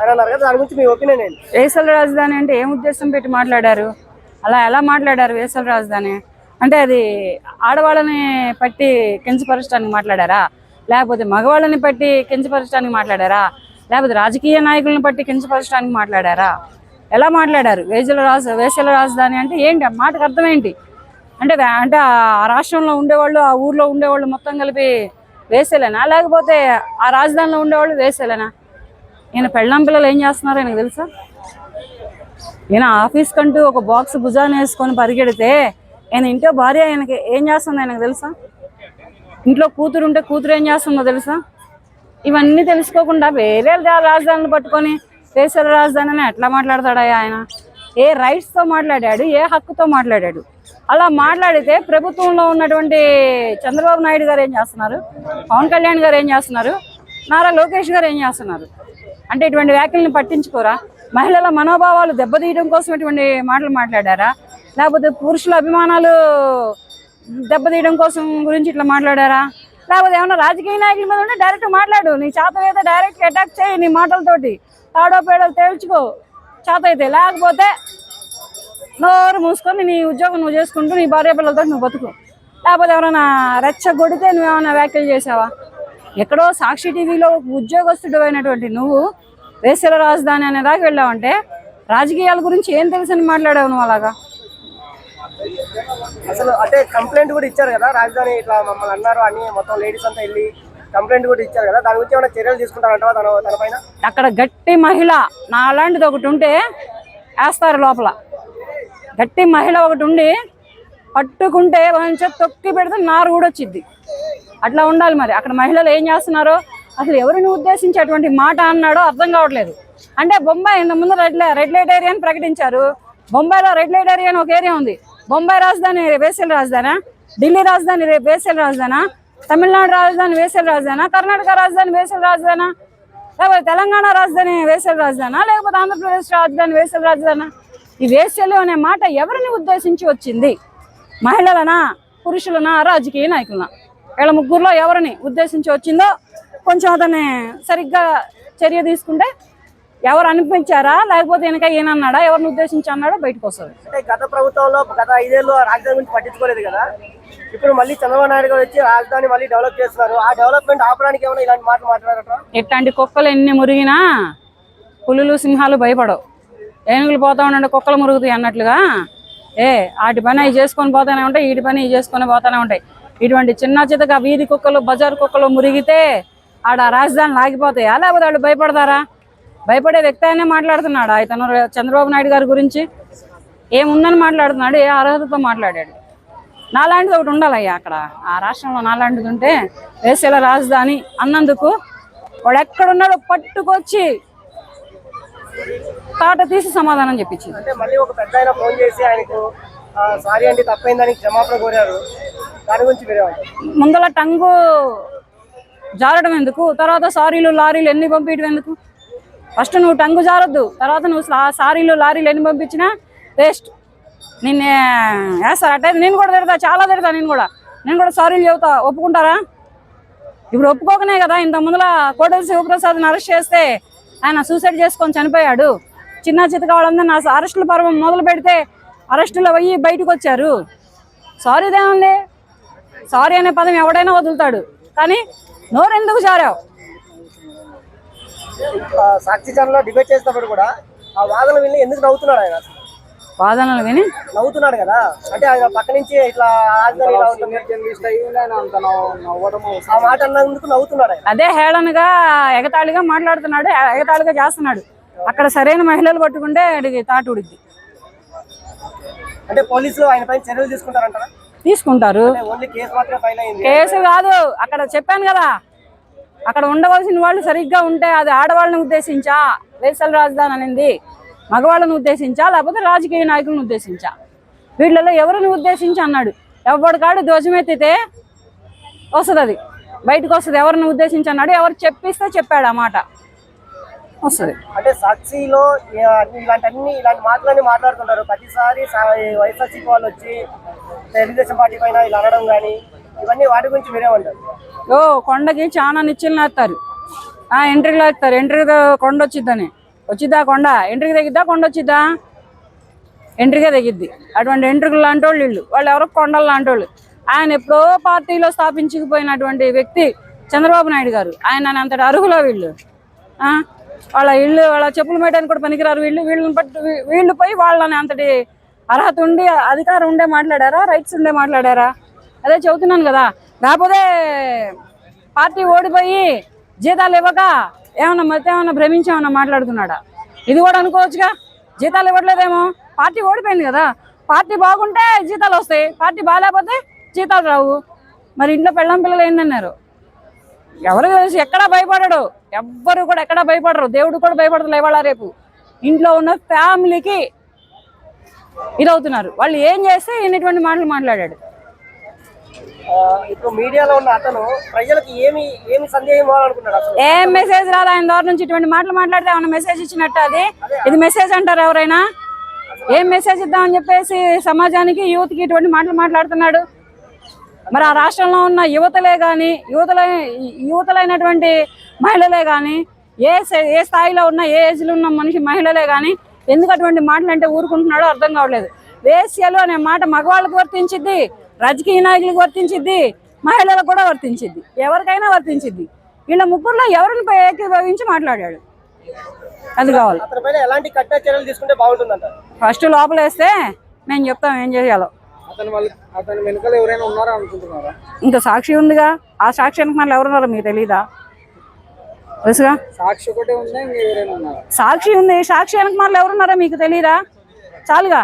అని అన్నారు కదా దాని గురించి మీ ఒపీనియన్ ఏంటి? వేసల రాజధాని అంటే ఏం ఉద్దేశం పెట్టి మాట్లాడారు? అలా ఎలా మాట్లాడారు వేసల రాజధాని? అంటే అది ఆడవాళ్ళని పట్టి కించపరచడానికి మాట్లాడారా? లేకపోతే మగవాళ్ళని పట్టి కించపరచడానికి మాట్లాడారా? లేకపోతే రాజకీయ నాయకులను పట్టి కించపరచడానికి మాట్లాడారా? ఎలా మాట్లాడారు వేజల రాజ వేసల రాజధాని అంటే ఏంటి? ఆ మాటకు అర్థం ఏంటి? అంటే అంటే ఆ రాష్ట్రంలో ఉండేవాళ్ళు ఆ ఊర్లో ఉండేవాళ్ళు మొత్తం కలిపి వేసేలేనా? లేకపోతే ఆ రాజధానిలో ఉండేవాళ్ళు వేసేలేనా? ఈయన పెళ్ళాం పిల్లలు ఏం చేస్తున్నారో ఆయనకు తెలుసా? ఈయన ఆఫీస్ కంటూ ఒక బాక్స్ భుజాన్ని వేసుకొని పరిగెడితే ఆయన ఇంట్లో భార్య ఆయనకి ఏం చేస్తుంది ఆయనకు తెలుసా? ఇంట్లో కూతురు ఉంటే కూతురు ఏం చేస్తుందో తెలుసా? ఇవన్నీ తెలుసుకోకుండా వేరే రాజధానిని పట్టుకొని దేశాల రాజధాని అని ఎట్లా మాట్లాడతాడా ఆయన? ఏ రైట్స్తో మాట్లాడాడు? ఏ హక్కుతో మాట్లాడాడు? అలా మాట్లాడితే ప్రభుత్వంలో ఉన్నటువంటి చంద్రబాబు నాయుడు గారు ఏం చేస్తున్నారు? పవన్ కళ్యాణ్ గారు ఏం చేస్తున్నారు? నారా లోకేష్ గారు ఏం చేస్తున్నారు? అంటే ఇటువంటి వ్యాఖ్యలను పట్టించుకోరా? మహిళల మనోభావాలు దెబ్బతీయడం కోసం ఇటువంటి మాటలు మాట్లాడారా? లేకపోతే పురుషుల అభిమానాలు దెబ్బతీయడం కోసం గురించి ఇట్లా మాట్లాడారా? లేకపోతే ఏమైనా రాజకీయ నాయకుల మీద ఉంటే డైరెక్ట్ మాట్లాడు. నీ చేత అయితే డైరెక్ట్ అటాక్ చేయి నీ మాటలతోటి. తాడో పేడో తేల్చుకో. చేత అయితే లేకపోతే నోరు మూసుకొని నీ ఉద్యోగం నువ్వు చేసుకుంటూ నీ భార్య పిల్లలతో నువ్వు బతుకు. లేకపోతే ఎవరైనా రెచ్చగొడితే నువ్వేమైనా వ్యాఖ్యలు చేసావా? ఎక్కడో సాక్షి టీవీలో ఉద్యోగస్తుడు అయినటువంటి నువ్వు వేసల రాజధాని అనే దాకా వెళ్ళావంటే రాజకీయాల గురించి ఏం తెలుసని మాట్లాడావు నువ్వు అలాగా? అసలు అంటే కంప్లైంట్ కూడా ఇచ్చారు కదా రాజధాని ఇట్లా మమ్మల్ని అన్నారు అని మొత్తం లేడీస్ అంతా వెళ్ళి కంప్లైంట్ కూడా ఇచ్చారు కదా. దాని గురించి ఏమైనా చర్యలు తీసుకుంటారంటావా తన తన పైన? అక్కడ గట్టి మహిళ నా అలాంటిది ఒకటి ఉంటే వేస్తారు లోపల. గట్టి మహిళ ఒకటి ఉండి పట్టుకుంటే మంచిగా తొక్కి పెడితే నారు కూడా వచ్చింది అట్లా ఉండాలి మరి. అక్కడ మహిళలు ఏం చేస్తున్నారో అసలు ఎవరిని ఉద్దేశించి అటువంటి మాట అన్నాడో అర్థం కావట్లేదు. అంటే బొంబాయి ఇంత ముందు రెడ్ రెడ్ లైట్ ఏరియా అని ప్రకటించారు. బొంబాయిలో రెడ్ లైట్ ఏరియా అని ఒక ఏరియా ఉంది. బొంబాయి రాజధాని వేసల రాజధానా? ఢిల్లీ రాజధాని రే- రాజధానా? తమిళనాడు రాజధాని వేసల రాజధానా? కర్ణాటక రాజధాని వేసల రాజధానా? లేకపోతే తెలంగాణ రాజధాని వేసల రాజధానా? లేకపోతే ఆంధ్రప్రదేశ్ రాజధాని వేసవి రాజధానా? ఈ వేసలు అనే మాట ఎవరిని ఉద్దేశించి వచ్చింది? మహిళలనా పురుషులనా రాజకీయ నాయకులనా? వీళ్ళ ముగ్గురులో ఎవరిని ఉద్దేశించి వచ్చిందో కొంచెం అతన్ని సరిగ్గా చర్య తీసుకుంటే ఎవరు అనిపించారా? లేకపోతే వెనక ఈయనన్నాడా ఎవరిని ఉద్దేశించి అన్నాడో బయటకు వస్తుంది. అంటే గత ప్రభుత్వంలో గత ఐదేళ్ళు రాజధాని గురించి పట్టించుకోలేదు కదా. ఇప్పుడు మళ్ళీ చంద్రబాబు నాయుడు గారు వచ్చి రాజధాని మళ్ళీ డెవలప్ చేస్తున్నారు. ఆ డెవలప్మెంట్ ఆపడానికి ఏమైనా ఇలాంటి మాటలు మాట్లాడటం ఎట్లాంటి కుక్కలు ఎన్ని మురిగినా పులులు సింహాలు భయపడవు. ఏనుగులు పోతా ఉండండి కుక్కలు మురుగుతాయి అన్నట్లుగా. ఏ వాటి పని అవి చేసుకొని పోతానే ఉంటాయి వీటి పని ఇవి చేసుకొని పోతానే ఉంటాయి. ఇటువంటి చిన్న చితక వీధి కుక్కలు బజార్ కుక్కలు మురిగితే ఆడ రాజధాని లాగిపోతాయా? లేకపోతే వాళ్ళు భయపడతారా? భయపడే వ్యక్తి అయినా మాట్లాడుతున్నాడు? ఇతను చంద్రబాబు నాయుడు గారి గురించి ఏముందని మాట్లాడుతున్నాడు? ఏ అర్హతతో మాట్లాడాడు? నాలాంటిది ఒకటి ఉండాలయ్యా అక్కడ. ఆ రాష్ట్రంలో నాలాంటిది ఉంటే వేసేల రాజధాని అన్నందుకు వాడు ఎక్కడున్నాడో పట్టుకొచ్చి తాట తీసి సమాధానం చెప్పించింది. అంటే మళ్ళీ ఒక పెద్ద ఫోన్ చేసి ఆయనకు సారీ అండి తప్పైందని క్షమాపణ కోరారు. దాని గురించి ముందల టంగు జారడం ఎందుకు? తర్వాత సారీలు లారీలు ఎన్ని పంపించడం ఎందుకు? ఫస్ట్ నువ్వు టంగు జారొద్దు. తర్వాత నువ్వు సారీలు లారీలు ఎన్ని పంపించినా వేస్ట్. నిన్ను వేస్తారు అంటే నేను కూడా తిడతా చాలా తిడతా నేను కూడా. నేను కూడా సారీలు చెబుతా ఒప్పుకుంటారా? ఇప్పుడు ఒప్పుకోకనే కదా ఇంత ముందర కోటల శివప్రసాద్ని అరెస్ట్ చేస్తే ఆయన సూసైడ్ చేసుకొని చనిపోయాడు. చిన్న చితక వాళ్ళందరూ నా అరెస్టుల పర్వం మొదలు పెడితే అరెస్టులు అయ్యి బయటకు వచ్చారు సారీ దేముంది సారీ అనే పదం ఎవడైనా వదులుతాడు. కానీ నోరెందుకు జారావు? సాక్షి ఛానల్లో డిబేట్ చేసినప్పుడు కూడా ఆ వాదన విని ఎందుకు నవ్వుతున్నాడు ఆయన? వాదనలు విని? నవ్వుతున్నాడు కదా? అంటే ఆయన పక్క నుంచి ఇట్లా ఆ మాట అన్నందుకు నవ్వుతున్నాడు ఆయన. అదే హేళనగా ఎగతాళిగా మాట్లాడుతున్నాడు ఎగతాళిగా చేస్తున్నాడు. అక్కడ సరైన మహిళలు పట్టుకుంటే తాటు ఉడిద్ది అంటే పోలీసులు ఆయన పైన చర్యలు తీసుకుంటారంటారా? తీసుకుంటారు. కేసు కాదు అక్కడ చెప్పాను కదా. అక్కడ ఉండవలసిన వాళ్ళు సరిగ్గా ఉంటే అది ఆడవాళ్ళని ఉద్దేశించా వేసల రాజధాని అనింది. మగవాళ్ళని ఉద్దేశించా లేకపోతే రాజకీయ నాయకులను ఉద్దేశించా. వీళ్ళలో ఎవరిని ఉద్దేశించి అన్నాడు. ఎవరికాడు ధ్వజమెత్తితే వస్తుంది అది. బయటకు వస్తుంది. ఎవరిని ఉద్దేశించి అన్నాడు. ఎవరు చెప్పిస్తే చెప్పాడు ఆ మాట. వస్తుంది. అంటే సాక్షిలో ఇలాంటి అన్ని ఇలాంటి మాటలన్నీ మాట్లాడుతుంటారు. ప్రతిసారి వైఎస్ఆర్సీపీ వాళ్ళు వచ్చి తెలుగుదేశం పార్టీ పైన ఇలా అనడం కానీ ఇవన్నీ వాటి గురించి మీరేమంటారు ఓ కొండకి చాలా నిచ్చెలు నేస్తారు ఆ ఎంట్రీలో వేస్తారు ఎంట్రీ కొండ వచ్చిద్దని. వచ్చిద్దా కొండ? ఎంట్రీకి తెగిద్దా? కొండ వచ్చిద్దా? ఎంట్రీగా తెగిద్ది. అటువంటి ఎంట్రీలు లాంటి వాళ్ళు. వీళ్ళు వాళ్ళు ఎవరో కొండలు లాంటి వాళ్ళు ఆయన ఎప్పుడో పార్టీలో స్థాపించుకుపోయినటువంటి వ్యక్తి చంద్రబాబు నాయుడు గారు. ఆయన అంతటి అర్హులో వీళ్ళు? వాళ్ళ ఇల్లు వాళ్ళ చెప్పులు మేయడానికి కూడా పనికిరారు. వీళ్ళు వీళ్ళని బట్టి వీళ్ళు పోయి వాళ్ళని అంతటి అర్హత ఉండి అధికారం ఉండే మాట్లాడారా? రైట్స్ ఉండే మాట్లాడారా? అదే చెబుతున్నాను కదా. లేకపోతే పార్టీ ఓడిపోయి జీతాలు ఇవ్వక ఏమన్నా మధ్య ఏమన్నా భ్రమించేమన్నా మాట్లాడుతున్నాడా? ఇది కూడా అనుకోవచ్చుగా. జీతాలు ఇవ్వట్లేదేమో. పార్టీ ఓడిపోయింది కదా. పార్టీ బాగుంటే జీతాలు వస్తాయి. పార్టీ బాగాలేకపోతే జీతాలు రావు. మరి ఇంట్లో పెళ్ళం పిల్లలు ఏంటన్నారు ఎవరు తెలుసు? ఎక్కడా భయపడడు. ఎవ్వరు కూడా ఎక్కడా భయపడరు. దేవుడు కూడా భయపడదు ఇవాళ రేపు. ఇంట్లో ఉన్న ఫ్యామిలీకి ఇదవుతున్నారు. వాళ్ళు ఏం చేస్తే ఇన్నిటువంటి మాటలు మాట్లాడాడు. ఇప్పుడు మీడియాలో ఉన్న అతను ప్రజలకు ఏమి ఏమి సందేహం ఇవ్వాలనుకున్నాడు ఏం మెసేజ్ రాదు ఆయన ద్వారా నుంచి ఇటువంటి మాటలు మాట్లాడితే ఏమన్నా మెసేజ్ ఇచ్చినట్టు అది? ఇది మెసేజ్ అంటారు ఎవరైనా? ఏం మెసేజ్ ఇద్దామని చెప్పేసి సమాజానికి యూత్కి ఇటువంటి మాటలు మాట్లాడుతున్నాడు? మరి ఆ రాష్ట్రంలో ఉన్న యువతలే కానీ యువతలే యువతలైనటువంటి మహిళలే కానీ ఏ ఏ స్థాయిలో ఉన్న ఏ ఏజ్లో ఉన్న మనిషి మహిళలే కానీ ఎందుకు అటువంటి మాటలు అంటే ఊరుకుంటున్నాడో అర్థం కావట్లేదు. వేశ్యలు అనే మాట మగవాళ్ళకి వర్తించిద్ది రాజకీయ నాయకులకు వర్తించిద్ది మహిళలకు కూడా వర్తించిద్ది ఎవరికైనా వర్తించిద్ది. వీళ్ళ ముగ్గురులో ఎవరిని ఏకీభవించి మాట్లాడాడు? అది కావాలి. ఎలాంటి కఠిన చర్యలు తీసుకుంటే బాగుంటుందంట? ఫస్ట్ లోపలేస్తే మేము చెప్తాం ఏం చేయాలో. ఇంకా సాక్షి ఉందిగా. ఆ సాక్ష్యానికి మళ్ళీ ఎవరున్నారో మీకు తెలీదా? తెలుసుగా? సాక్షి ఉందా సాక్షి ఉంది. సాక్షి వెనక మళ్ళీ ఎవరున్నారో మీకు తెలీదా? చాలుగా.